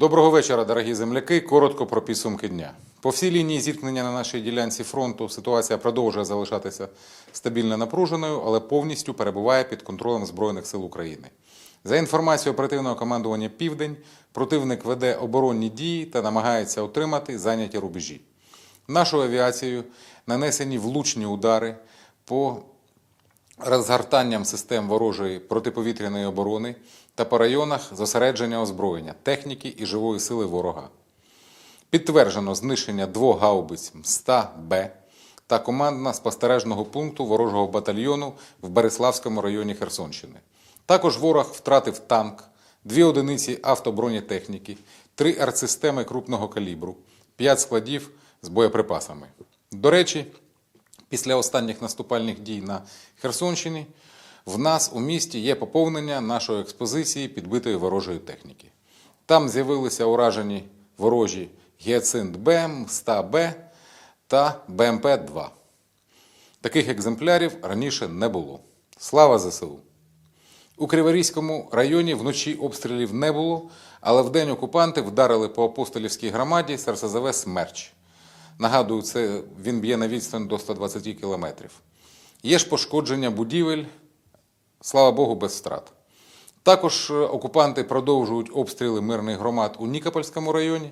Доброго вечора, дорогі земляки. Коротко про підсумки дня. По всій лінії зіткнення на нашій ділянці фронту ситуація продовжує залишатися стабільно напруженою, але повністю перебуває під контролем Збройних сил України. За інформацією оперативного командування Південь, противник веде оборонні дії та намагається отримати зайняті рубежі. Нашою авіацією нанесені влучні удари по розгортанням систем ворожої протиповітряної оборони та по районах зосередження озброєння, техніки і живої сили ворога. Підтверджено знищення двох гаубиць МСТА-Б та командно-спостережного пункту ворожого батальйону в Береславському районі Херсонщини. Також ворог втратив танк, дві одиниці автобронетехніки, три артсистеми крупного калібру, п'ять складів з боєприпасами. До речі, Після останніх наступальних дій на Херсонщині в нас у місті є поповнення нашої експозиції підбитої ворожої техніки. Там з'явилися уражені ворожі Гіацинт Б, Ста Б та БМП-2. Таких екземплярів раніше не було. Слава ЗСУ! У Криворізькому районі вночі обстрілів не було, але вдень окупанти вдарили по апостолівській громаді з «Смерч». Нагадую, це він б'є на відстань до 120 кілометрів. Є ж пошкодження будівель, слава Богу, без втрат. Також е, окупанти продовжують обстріли мирних громад у Нікопольському районі.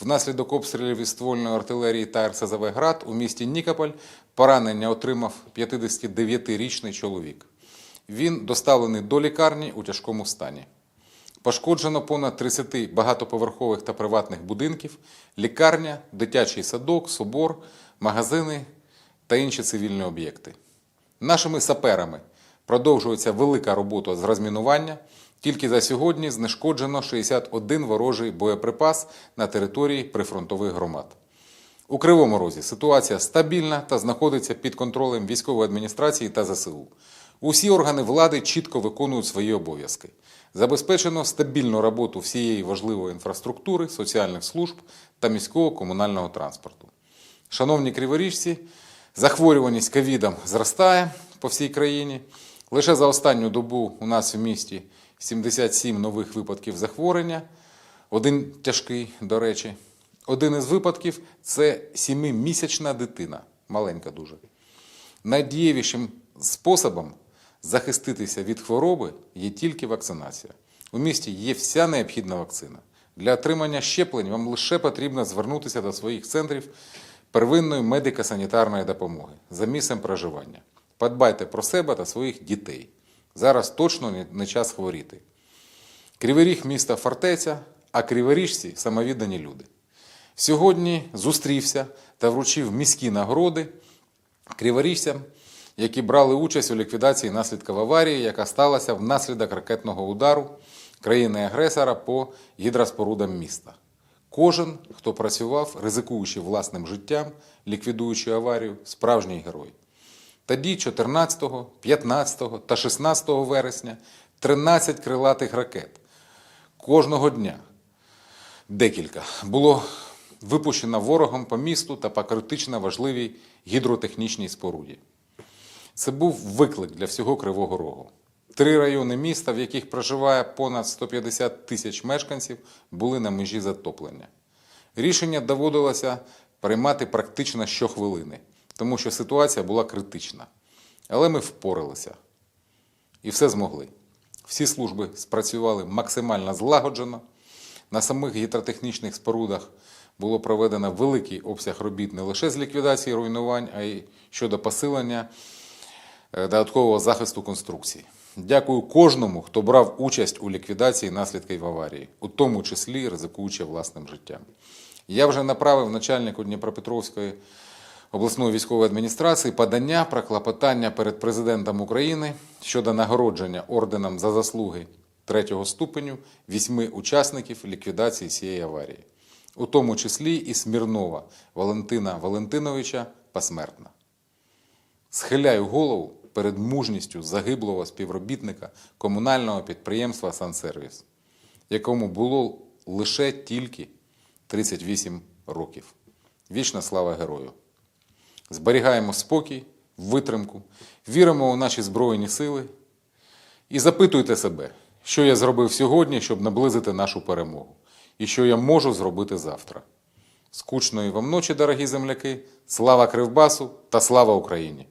Внаслідок обстрілів із ствольної артилерії та РСЗВ «Град» у місті Нікополь поранення отримав 59-річний чоловік. Він доставлений до лікарні у тяжкому стані. Пошкоджено понад 30 багатоповерхових та приватних будинків, лікарня, дитячий садок, собор, магазини та інші цивільні об'єкти. Нашими саперами продовжується велика робота з розмінування. Тільки за сьогодні знешкоджено 61 ворожий боєприпас на території прифронтових громад. У Кривому Розі ситуація стабільна та знаходиться під контролем військової адміністрації та ЗСУ. Усі органи влади чітко виконують свої обов'язки. Забезпечено стабільну роботу всієї важливої інфраструктури, соціальних служб та міського комунального транспорту. Шановні криворіжці, захворюваність ковідом зростає по всій країні. Лише за останню добу у нас в місті 77 нових випадків захворювання, один тяжкий, до речі. Один із випадків це сімимісячна дитина, маленька дуже. Найдієвішим способом захиститися від хвороби є тільки вакцинація. У місті є вся необхідна вакцина. Для отримання щеплень вам лише потрібно звернутися до своїх центрів первинної медико-санітарної допомоги за місцем проживання. Подбайте про себе та своїх дітей. Зараз точно не- час хворіти. Кривий міста фортеця, а криворіжці самовіддані люди. Сьогодні зустрівся та вручив міські нагороди криворіжцям, які брали участь у ліквідації наслідків аварії, яка сталася внаслідок ракетного удару країни-агресора по гідроспорудам міста. Кожен, хто працював, ризикуючи власним життям, ліквідуючи аварію, справжній герой. Тоді, 14, 15 та 16 вересня, 13 крилатих ракет кожного дня декілька було випущено ворогом по місту та по критично важливій гідротехнічній споруді. Це був виклик для всього Кривого Рогу. Три райони міста, в яких проживає понад 150 тисяч мешканців, були на межі затоплення. Рішення доводилося приймати практично щохвилини, тому що ситуація була критична. Але ми впоралися і все змогли. Всі служби спрацювали максимально злагоджено. На самих гідротехнічних спорудах було проведено великий обсяг робіт не лише з ліквідації руйнувань, а й щодо посилення е, додаткового захисту конструкцій. Дякую кожному, хто брав участь у ліквідації наслідків аварії, у тому числі ризикуючи власним життям. Я вже направив начальнику Дніпропетровської обласної військової адміністрації подання про клопотання перед президентом України щодо нагородження орденом за заслуги третього ступеню вісьми учасників ліквідації цієї аварії, у тому числі і Смірнова Валентина Валентиновича посмертно. Схиляю голову перед мужністю загиблого співробітника комунального підприємства «Сансервіс», якому було лише тільки 38 років. Вічна слава герою! Зберігаємо спокій, витримку, віримо у наші Збройні сили і запитуйте себе, що я зробив сьогодні, щоб наблизити нашу перемогу. і що я можу зробити завтра. Скучної вам ночі, дорогі земляки, слава Кривбасу та слава Україні!